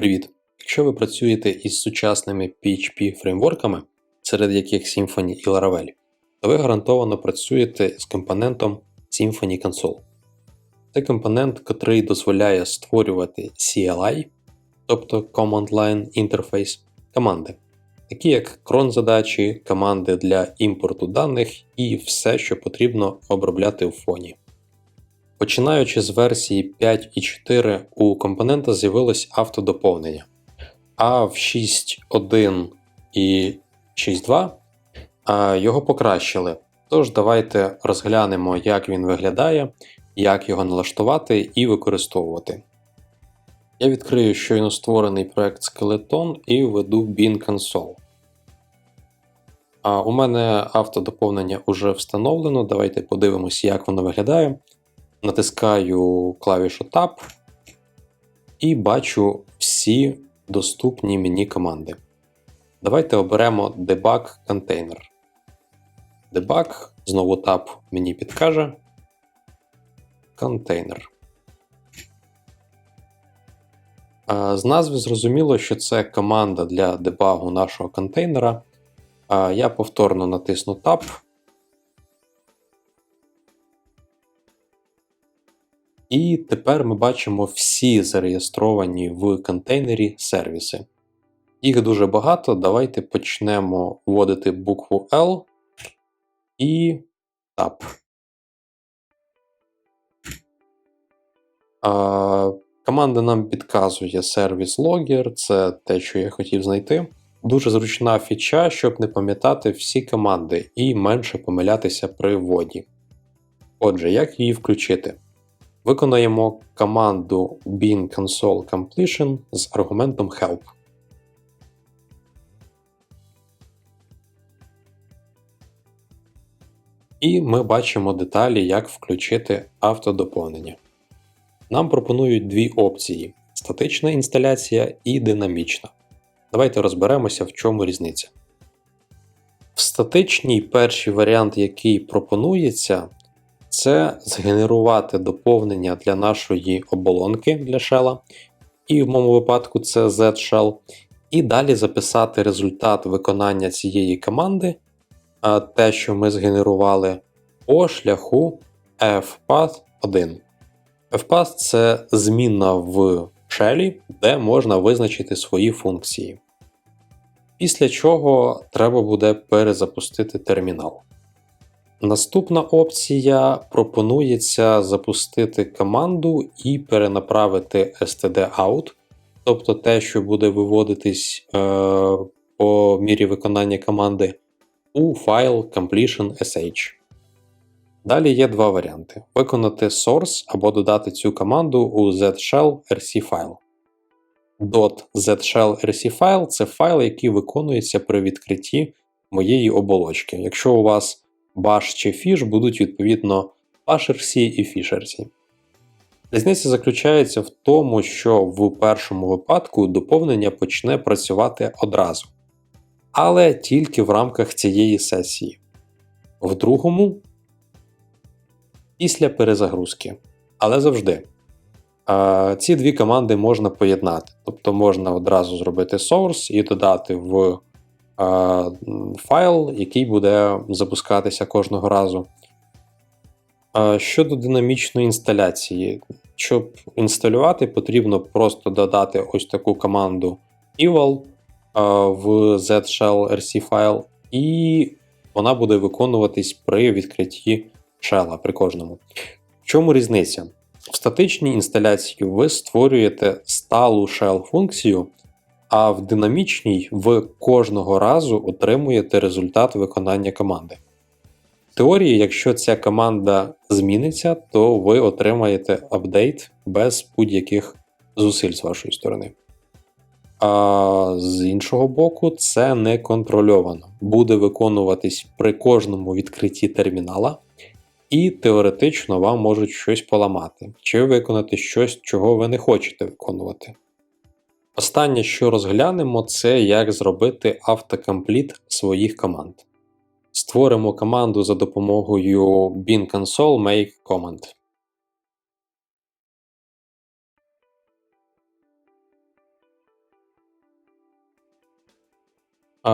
Привіт! Якщо ви працюєте із сучасними PHP фреймворками, серед яких Symfony і Laravel, то ви гарантовано працюєте з компонентом Symfony Console. Це компонент, який дозволяє створювати CLI, тобто Command Line Interface, команди, такі як cron задачі, команди для імпорту даних і все, що потрібно обробляти в фоні. Починаючи з версії 5.4 у компонента з'явилось автодоповнення, а в 6.1 і 6.2 його покращили. Тож давайте розглянемо, як він виглядає, як його налаштувати і використовувати. Я відкрию щойно створений проект Skeleton і введу Bin Console. А У мене автодоповнення вже встановлено. Давайте подивимось, як воно виглядає натискаю клавішу Tab і бачу всі доступні мені команди. Давайте оберемо Debug Container. Debug, знову Tab мені підкаже. Контейнер. З назви зрозуміло, що це команда для дебагу нашого контейнера. Я повторно натисну Tab. І тепер ми бачимо всі зареєстровані в контейнері сервіси. Їх дуже багато. Давайте почнемо вводити букву L і Tab. А, Команда нам підказує сервіс Logger, це те, що я хотів знайти. Дуже зручна фіча, щоб не пам'ятати всі команди і менше помилятися при вводі. Отже, як її включити? Виконаємо команду bin console completion з аргументом help. І ми бачимо деталі, як включити автодоповнення. Нам пропонують дві опції: статична інсталяція і динамічна. Давайте розберемося, в чому різниця. В статичній перший варіант, який пропонується, це згенерувати доповнення для нашої оболонки для шела, і в моєму випадку це Z-Shell, і далі записати результат виконання цієї команди, те, що ми згенерували, по шляху fpath1. fpath це змінна в шелі, де можна визначити свої функції. Після чого треба буде перезапустити термінал. Наступна опція пропонується запустити команду і перенаправити std-out, тобто те, що буде виводитись е, по мірі виконання команди, у файл completion.sh. Далі є два варіанти: виконати source або додати цю команду у zshell rc файл. .zshell rc файл це файл, який виконується при відкритті моєї оболочки. Якщо у вас Bash чи Fish будуть відповідно PashRC і FishRC. Різниця заключається в тому, що в першому випадку доповнення почне працювати одразу, але тільки в рамках цієї сесії. В другому після перезагрузки. Але завжди. Ці дві команди можна поєднати. Тобто можна одразу зробити source і додати в файл, який буде запускатися кожного разу. Щодо динамічної інсталяції, щоб інсталювати, потрібно просто додати ось таку команду eval в zshell rc файл, і вона буде виконуватись при відкритті шела при кожному. В чому різниця? В статичній інсталяції ви створюєте сталу shell функцію, а в динамічній ви кожного разу отримуєте результат виконання команди. В теорії, якщо ця команда зміниться, то ви отримаєте апдейт без будь-яких зусиль з вашої сторони. А з іншого боку, це не контрольовано. Буде виконуватись при кожному відкритті термінала, і теоретично вам можуть щось поламати, чи виконати щось, чого ви не хочете виконувати. Останнє, що розглянемо, це як зробити автокомпліт своїх команд. Створимо команду за допомогою bin console make command.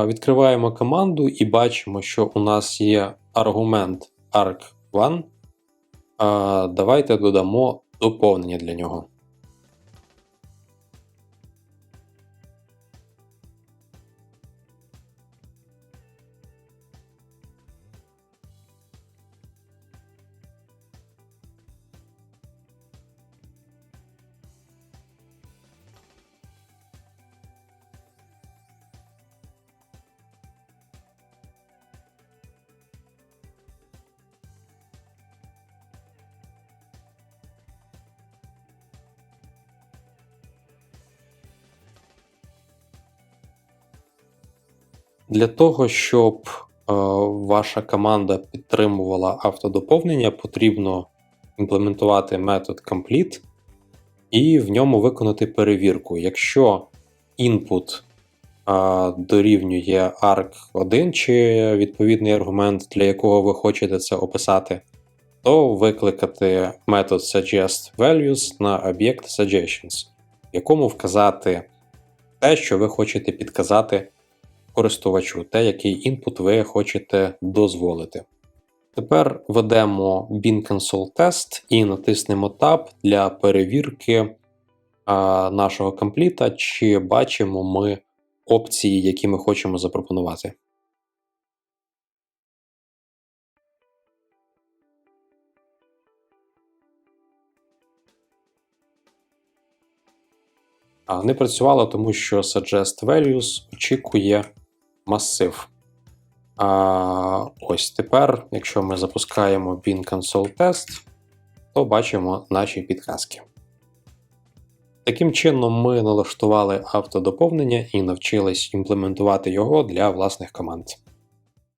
Відкриваємо команду і бачимо, що у нас є аргумент arg1. Давайте додамо доповнення для нього. Для того, щоб е, ваша команда підтримувала автодоповнення, потрібно імплементувати метод complete і в ньому виконати перевірку. Якщо input е, дорівнює arg1 чи відповідний аргумент, для якого ви хочете це описати, то викликати метод suggestValues на об'єкт suggestions, в якому вказати те, що ви хочете підказати користувачу, те, який інпут ви хочете дозволити. Тепер ведемо bin console test і натиснемо Tab для перевірки нашого компліта, чи бачимо ми опції, які ми хочемо запропонувати. Не працювало, тому що suggest values очікує масив. А, Ось тепер, якщо ми запускаємо bin console test, то бачимо наші підказки. Таким чином, ми налаштували автодоповнення і навчились імплементувати його для власних команд.